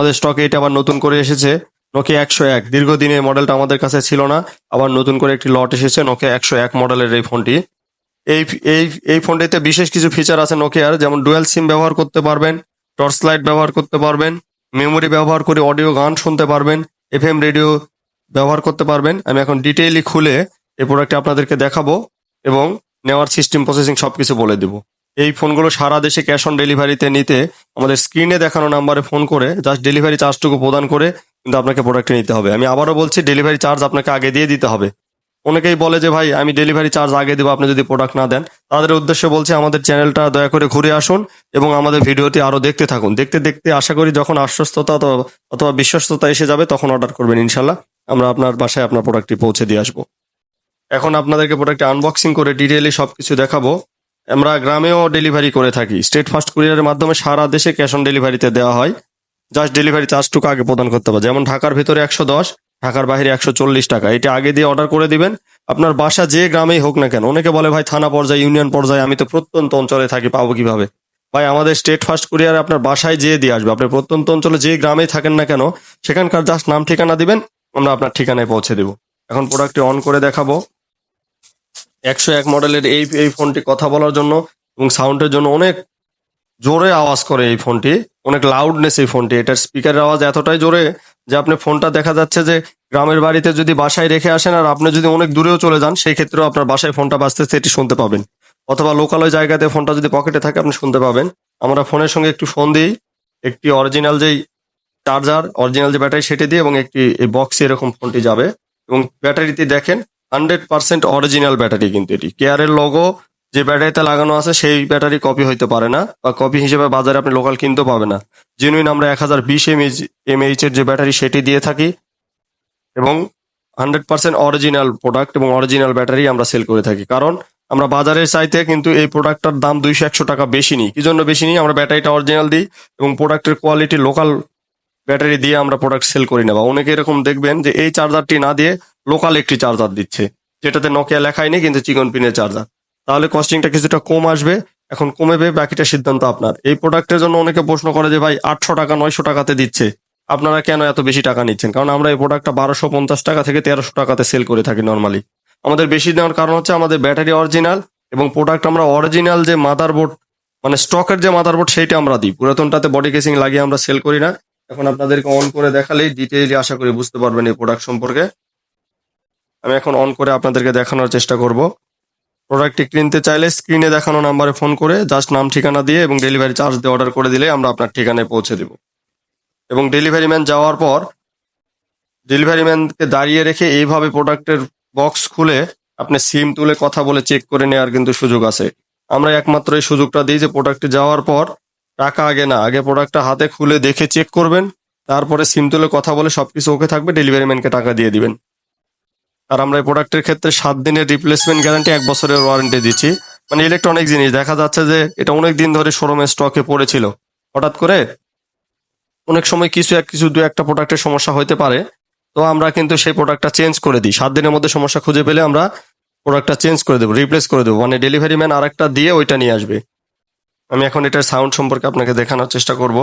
আমাদের স্টকে এটা আবার নতুন করে এসেছে। নোকিয়া একশো এক। দীর্ঘদিন এই মডেলটা আমাদের কাছে ছিল না, আবার নতুন করে একটি লট এসেছে নোকিয়া একশো এক মডেলের এই ফোনটি এই এই এই ফোনটিতে বিশেষ কিছু ফিচার আছে নোকিয়ার যেমন ডুয়েল সিম ব্যবহার করতে পারবেন টর্চ লাইট ব্যবহার করতে পারবেন মেমোরি ব্যবহার করে অডিও গান শুনতে পারবেন এফ এম রেডিও ব্যবহার করতে পারবেন। আমি এখন ডিটেইলি খুলে এই প্রোডাক্টটি আপনাদেরকে দেখাবো এবং নেওয়ার সিস্টেম প্রসেসিং সব কিছু বলে দেবো। এই ফোনগুলো সারা দেশে ক্যাশ অন ডেলিভারিতে নিতে আমাদের স্ক্রিনে দেখানো নাম্বারে ফোন করে জাস্ট ডেলিভারি চার্জটুকু প্রদান করে কিন্তু আপনাকে প্রোডাক্টটি নিতে হবে। আমি আবারও বলছি ডেলিভারি চার্জ আপনাকে আগে দিয়ে দিতে হবে। অনেকেই বলে যে, ভাই, আমি ডেলিভারি চার্জ আগে দেবো, আপনি যদি প্রোডাক্ট না দেন। তাদের উদ্দেশ্যে বলছে, আমাদের চ্যানেলটা দয়া করে ঘুরে আসুন এবং আমাদের ভিডিওটি আরও দেখতে থাকুন। দেখতে দেখতে আশা করি যখন আশ্বস্ততা অথবা- বিশ্বস্ততা এসে যাবে, তখন অর্ডার করবেন ইনশাল্লাহ আমরা আপনার বাসায় আপনার প্রোডাক্টটি পৌঁছে দিয়ে আসব। এখন আপনাদেরকে প্রোডাক্টটি আনবক্সিং করে ডিটেইলি সবকিছু দেখাবো। আমরা গ্রামেও ডেলিভারি করে থাকি। স্টেট ফাস্ট কুরিয়ারের মাধ্যমে সারা দেশে ক্যাশ অন ডেলিভারিতে দেওয়া হয়। জাস্ট ডেলিভারি চার্জটুকু আগে প্রদান করতে হবে। যেমন ঢাকার ভিতরে একশো দশ, ঢাকার বাইরে একশো চল্লিশ টাকা। এটা আগে দিয়ে অর্ডার করে দিবেন। আপনার বাসা যে গ্রামেই হোক না কেন, অনেকে বলে, ভাই, থানা পর্যায়ে ইউনিয়ন পর্যায়ে আমি তো প্রত্যন্ত অঞ্চলে থাকি, পাবো কীভাবে? ভাই, আমাদের স্টেট ফার্স্ট কুরিয়ারে আপনার বাসায় যেয়ে দিয়ে আসবে। আপনি প্রত্যন্ত অঞ্চলে যে গ্রামেই থাকেন না কেন, সেখানকার জাস্ট নাম ঠিকানা দিবেন, আমরা আপনার ঠিকানায় পৌঁছে দেবো। এখন প্রোডাক্টটি অন করে দেখাবো। একশো এক মডেলের এই এই ফোনটি কথা বলার জন্য এবং সাউন্ডের জন্য অনেক জোরে আওয়াজ করে এই ফোনটি, অনেক লাউডনেস এই ফোনটি। এটার স্পিকারের আওয়াজ এতটাই জোরে যে আপনি ফোনটা দেখা যাচ্ছে যে গ্রামের বাড়িতে যদি বাসায় রেখে আসেন আর আপনি যদি অনেক দূরেও চলে যান সেই ক্ষেত্রেও আপনার বাসায় ফোনটা বাজতেছে, এটি শুনতে পাবেন। অথবা লোকাল ওই জায়গাতে ফোনটা যদি পকেটে থাকে, আপনি শুনতে পাবেন। আমরা ফোনের সঙ্গে একটু ফোন দিই। একটি অরিজিনাল যেই চার্জার অরিজিনাল যে ব্যাটারি, সেটি দিয়ে এবং একটি এই বক্সে এরকম ফোনটি যাবে। এবং ব্যাটারিতে দেখেন হান্ড্রেড পার্সেন্ট অরিজিনাল ব্যাটারি কিন্তু এটি। কেয়ারের লোগো যে ব্যাটারিতে লাগানো আছে, সেই ব্যাটারি কপি হইতে পারে না বা কপি হিসেবে বাজারে আপনি লোকাল কিনতে পাবে না। জেনুইন আমরা এক হাজার বিশ এমএইচ এমএইচ এর যে ব্যাটারি সেটি দিয়ে থাকি এবং হান্ড্রেড পার্সেন্ট অরিজিনাল প্রোডাক্ট এবং অরিজিনাল ব্যাটারি আমরা সেল করে থাকি। কারণ আমরা বাজারের চাইতে কিন্তু এই প্রোডাক্টটার দাম দুইশো একশো টাকা বেশি নিই। কি জন্য বেশি নিই? আমরা ব্যাটারিটা অরিজিনাল দিই এবং প্রোডাক্টের কোয়ালিটি লোকাল ব্যাটারি দিয়ে আমরা প্রোডাক্ট সেল করি না। বা অনেকে এরকম দেখবেন যে এই চার্জারটি না দিয়ে লোকাল একটি চার্জার দিচ্ছে। যেটাতে নকিয়া লেখাই নেই, কিন্তু চিকন পিনের চার্জার তাহলে কস্টিংটা কিছুটা কম আসবে। এখন কমেবে বাকিটা সিদ্ধান্ত আপনার। এই প্রোডাক্টের জন্য অনেকে প্রশ্ন করে যে, ভাই, আটশো টাকা, নয়শো টাকাতে দিচ্ছে। আপনারা কেন এত বেশি টাকা নিচ্ছেন? কারণ আমরা এই প্রোডাক্টটা বারোশো পঞ্চাশ টাকা থেকে তেরোশো টাকাতে সেল করে থাকি নর্মালি আমাদের বেশি দেওয়ার কারণ হচ্ছে আমাদের ব্যাটারি অরিজিনাল এবং প্রোডাক্ট আমরা অরিজিনাল যে মাদারবোর্ড মানে স্টকের যে মাদারবোর্ড সেইটা আমরা দিই। পুরাতনটাতে বডি কেসিং লাগিয়ে আমরা সেল করি না। এখন আপনাদেরকে অন করে দেখালেই ডিটেইলি আশা করি বুঝতে পারবেন এই প্রোডাক্ট সম্পর্কে। আমি এখন অন করে আপনাদেরকে দেখানোর চেষ্টা করব। প্রোডাক্টটি কিনতে চাইলে স্ক্রিনে দেখানো নাম্বারে ফোন করে জাস্ট নাম, ঠিকানা দিয়ে এবং ডেলিভারি চার্জ দিয়ে অর্ডার করে দিলে আমরা আপনার ঠিকানায় পৌঁছে দেব। এবং ডেলিভারি ম্যান যাওয়ার পর ডেলিভারি ম্যানকে দাঁড়িয়ে রেখে এইভাবে প্রোডাক্টের বক্স খুলে আপনি সিম তুলে কথা বলে চেক করে নেওয়ার কিন্তু সুযোগ আছে। আমরা একমাত্র এই সুযোগটা দিই যে প্রোডাক্টটি যাওয়ার পর টাকা আগে না, আগে প্রোডাক্টটা হাতে খুলে দেখে চেক করবেন, তারপরে সিম তুলে কথা বলে সবকিছু ওকে থাকবে ডেলিভারি ম্যানকে টাকা দিয়ে দিবেন। আর আমরা এই প্রোডাক্টের ক্ষেত্রে সাত দিনের রিপ্লেসমেন্ট গ্যারান্টি এক বছরের ওয়ারেন্টি দিচ্ছি। মানে ইলেকট্রনিক জিনিস, দেখা যাচ্ছে যে এটা অনেক দিন ধরে শোরুমে স্টকে পড়েছিল। হঠাৎ করে অনেক সময় কিছু এক, কিছু দু একটা প্রোডাক্টের সমস্যা হতে পারে। তো আমরা কিন্তু সেই প্রোডাক্টটা চেঞ্জ করে দিই। সাত দিনের মধ্যে সমস্যা খুঁজে পেলে আমরা প্রোডাক্টটা চেঞ্জ করে দেবো রিপ্লেস করে দেবো। মানে ডেলিভারি ম্যান আরেকটা দিয়ে ওইটা নিয়ে আসবে। আমি এখন এটার সাউন্ড সম্পর্কে আপনাকে দেখানোর চেষ্টা করব।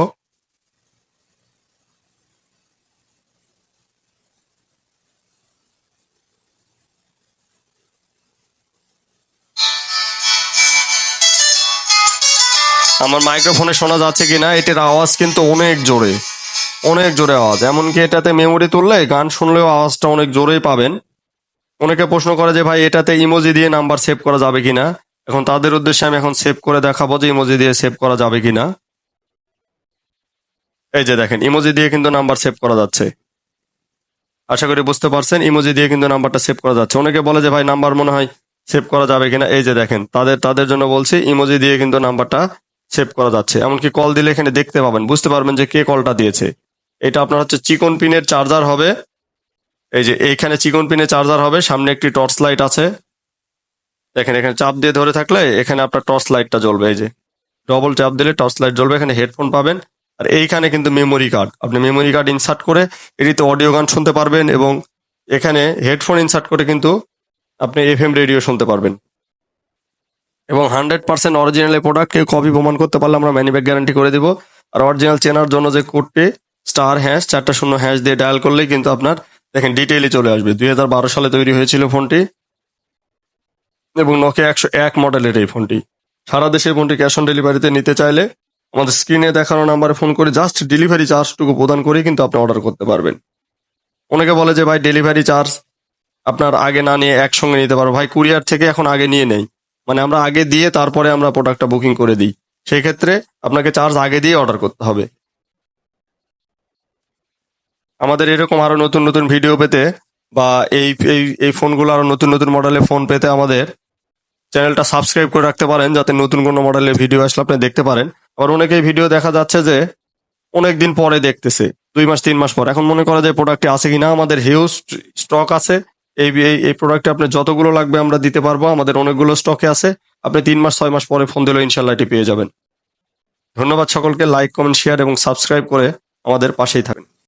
আমার মাইক্রোফোনে শোনা যাচ্ছে কিনা, এটার আওয়াজ কিন্তু অনেক জোরে অনেক জোরে আওয়াজ। এমনকি এটাতে মেমোরি তুললে গান শুনলেও আওয়াজটা অনেক জোরেই পাবেন। অনেকে প্রশ্ন করে যে, ভাই, এটাতে ইমোজি দিয়ে নাম্বার সেভ করা যাবে কিনা? এখন তাদের উদ্দেশ্যে আমি এখন সেভ করে দেখাবো যে ইমোজি দিয়ে সেভ করা যাবে কিনা। এই যে দেখেন ইমোজি দিয়ে কিন্তু নাম্বার সেভ করা যাচ্ছে। আশা করি বুঝতে পারছেন ইমোজি দিয়ে কিন্তু নাম্বারটা সেভ করা যাচ্ছে। অনেকে বলে যে, ভাই নাম্বার মনে হয় সেভ করা যাবে কিনা? এই যে দেখেন, তাদের তাদের জন্য বলছি ইমোজি দিয়ে কিন্তু নাম্বারটা সেভ করা যাচ্ছে। এমনকি কল দিলে এখানে দেখতে পাবেন, বুঝতে পারবেন যে কে কলটা দিয়েছে। এটা আপনার হচ্ছে চিকন পিনের চার্জার হবে। এই যে এইখানে চিকন পিনের চার্জার হবে, সামনে একটি টর্চ লাইট আছে। দেখেন, এখানে চাপ দিয়ে ধরে থাকলে এখানে আপনার টর্চ লাইটটা জ্বলবে। এই যে ডবল চাপ দিলে টর্চ লাইট জ্বলবে, এখানে হেডফোন পাবেন। আর এইখানে কিন্তু মেমোরি কার্ড আপনি মেমোরি কার্ড ইনসার্ট করে এটিতে অডিও গান শুনতে পারবেন এবং এখানে হেডফোন ইনসার্ট করে কিন্তু আপনি এফএম রেডিও শুনতে পারবেন। হান্ড্রেড পার্সেন্ট অরিজিনাল প্রোডাক্ট কেউ কপি প্রমাণ করতে পারলে আমরা ম্যানিব্যাক গ্যারান্টি করে দিব। আর অরিজিনাল চেনার জন্য যে কোডটি স্টার হ্যাশ চারটা শূন্য হ্যাশ দিয়ে ডায়াল করলেই কিন্তু আপনার, দেখেন ডিটেইলে চলে আসবে। দুই হাজার বারো সালে তৈরি হয়েছিল ফোনটি এবং নোকিয়া একশো এক মডেলের এই ফোনটি। সারা দেশে ফোনটি ক্যাশ অন ডেলিভারিতে নিতে চাইলে আমাদের স্ক্রিনে দেখানো নাম্বারে ফোন করে জাস্ট ডেলিভারি চার্জটুকু প্রদান করেই কিন্তু আপনি অর্ডার করতে পারবেন। অনেকে বলে যে, ভাই ডেলিভারি চার্জ আপনার আগে না নিয়ে একসঙ্গে নিতে পারব ভাই কুরিয়ার থেকে এখন আগে নিয়ে নেই। মানে আমরা আগে দিয়ে তারপরে আমরা প্রোডাক্টটা বুকিং করে দিই। সেই ক্ষেত্রে আপনাকে চার্জ আগে দিয়ে অর্ডার করতে হবে। আমাদের এরকম আরও নতুন নতুন ভিডিও পেতে বা এই এই এই ফোনগুলো আরও নতুন নতুন মডেলের ফোন পেতে আমাদের চ্যানেলটা সাবস্ক্রাইব করে রাখতে পারেন, যাতে নতুন কোনো মডেলের ভিডিও আসলে আপনি দেখতে পারেন। আবার অনেকেই ভিডিও দেখা যাচ্ছে যে অনেক দিন পরে দেখতেছে, দুই মাস, তিন মাস পর। এখন মনে করা যায় প্রোডাক্টটি আছে কিনা, আমাদের হিউজ স্টক আছে। এই এই- প্রোডাক্টে আপনার যতগুলো লাগবে আমরা দিতে পারব। আমাদের অনেকগুলো স্টকে আছে। আপনি তিন মাস, ছয় মাস পরে ফোন দিলে ইনশাল্লাহ এটি পেয়ে যাবেন। ধন্যবাদ সকলকে। লাইক কমেন্ট শেয়ার এবং সাবস্ক্রাইব করে আমাদের পাশেই থাকেন